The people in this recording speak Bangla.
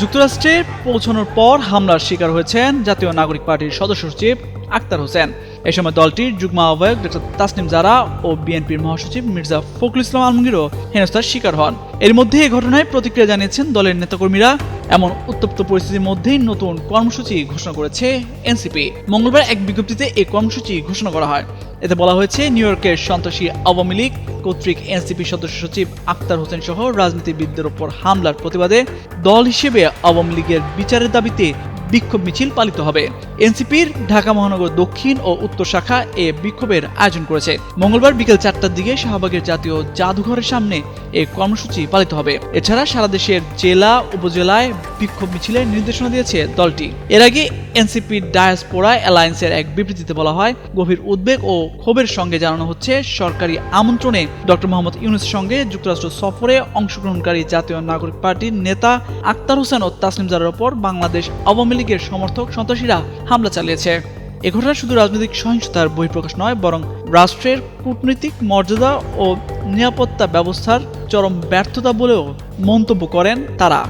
যুক্তরাষ্ট্রে পৌঁছানোর পর হামলার শিকার হয়েছেন জাতীয় নাগরিক পার্টির সদস্য সচিব আক্তার হোসেন। এ সময় দলটির যুগ্ম আহ্বায়ক ডক্টর তাসনিম জারা ও বিএনপির মহাসচিব মির্জা ফখরুল ইসলাম আলমগীরও হেনস্থার শিকার হন। এর মধ্যে এই ঘটনায় প্রতিক্রিয়া জানিয়েছেন দলের নেতাকর্মীরা। এমন উত্তপ্ত পরিস্থিতির মধ্যেই নতুন কর্মসূচি ঘোষণা করেছে এনসিপি। মঙ্গলবার এক বিজ্ঞপ্তিতে এই কর্মসূচি ঘোষণা করা হয়। এতে বলা হয়েছে, নিউ ইয়র্কের সন্ত্রাসী আওয়ামী লীগ, কর্তৃক এনসিপি সদস্য সচিব আক্তার হোসেন সহ রাজনীতিবিদদের ওপর হামলার প্রতিবাদে দল হিসেবে আওয়ামী লীগের বিচারের দাবিতে বিক্ষোভ মিছিল পালিত হবে। এনসিপির ঢাকা মহানগর দক্ষিণ ও উত্তর শাখা এ বিক্ষোভের আয়োজন করেছে। মঙ্গলবার বিকেল চারটার দিকে শাহবাগের জাতীয় জাদুঘরের সামনে এ কর্মসূচি পালিত হবে। এছাড়া সারা দেশের জেলা, উপজেলায় বিক্ষোভ মিছিলের নির্দেশনা দিয়েছে দলটি। এর আগে এনসিপির ডায়াসপোরা অ্যালায়েন্সের এক বিবৃতিতে বলা হয়, গভীর উদ্বেগ ও ক্ষোভের সঙ্গে জানানো হচ্ছে, সরকারি আমন্ত্রণে ডক্টর মোহাম্মদ ইউনুসের সঙ্গে যুক্তরাষ্ট্র সফরে অংশগ্রহণকারী জাতীয় নাগরিক পার্টির নেতা আক্তার হোসেন ও তাসলিম জারের ওপর বাংলাদেশ আওয়ামী লীগের সমর্থক সন্ত্রাসীরা হামলা চালিয়েছে। এ ঘটনা শুধু রাজনৈতিক সহিংসতার বহিঃপ্রকাশ নয়, বরং রাষ্ট্রের কূটনৈতিক মর্যাদা ও নিরাপত্তা ব্যবস্থার চরম ব্যর্থতা বলেও মন্তব্য করেন তারা।